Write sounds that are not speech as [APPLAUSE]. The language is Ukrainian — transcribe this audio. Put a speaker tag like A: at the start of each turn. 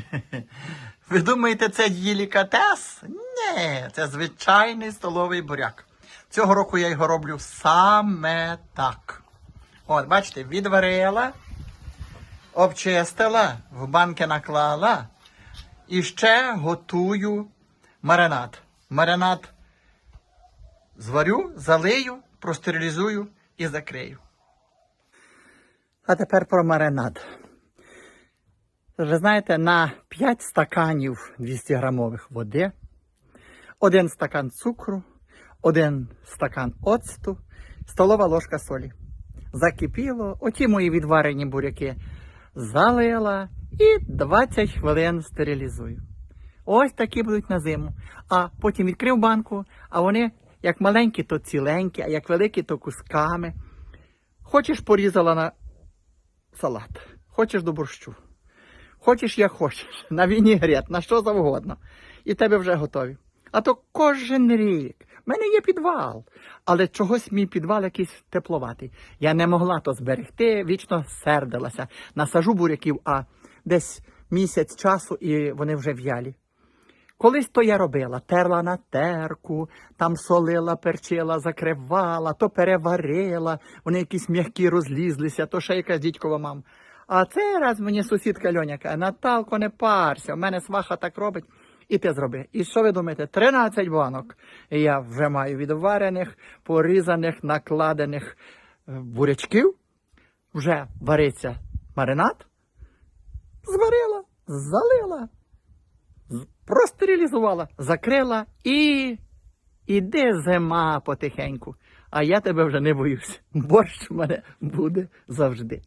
A: [LAUGHS] Ви думаєте, це делікатес? Ні, це звичайний столовий буряк. Цього року я його роблю саме так. От, бачите, відварила, обчистила, в банки наклала і ще готую маринад. Маринад зварю, залию, простерилізую і закрию. А тепер про маринад. Ви знаєте, на 5 стаканів 200 грамових води, один стакан цукру, один стакан оцту, столова ложка солі. Закипіло, оті мої відварені буряки залила і 20 хвилин стерилізую. Ось такі будуть на зиму. А потім відкрив банку, а вони як маленькі, то ціленькі, а як великі, то кусками. Хочеш порізала на салат, хочеш до борщу. Хочеш, як хочеш, на вінігрет, на що завгодно. І тебе вже готові. А то кожен рік. В мене є підвал. Але чогось мій підвал якийсь тепловатий. Я не могла то зберегти, вічно сердилася. Насажу буряків, а десь місяць часу і вони вже в'ялі. Колись то я робила, терла на терку, там солила, перчила, закривала, то переварила, вони якісь м'які розлізлися, то ще якась дідькова мама. А цей раз мені сусідка Льоня каже, Наталко, не парся, в мене сваха так робить, і ти зроби. І що ви думаєте? 13 банок я вже маю відварених, порізаних, накладених е, бурячків. Вже вариться маринад. Зварила, залила, простерилізувала, закрила і іде зима потихеньку. А я тебе вже не боюсь. Борщ в мене буде завжди.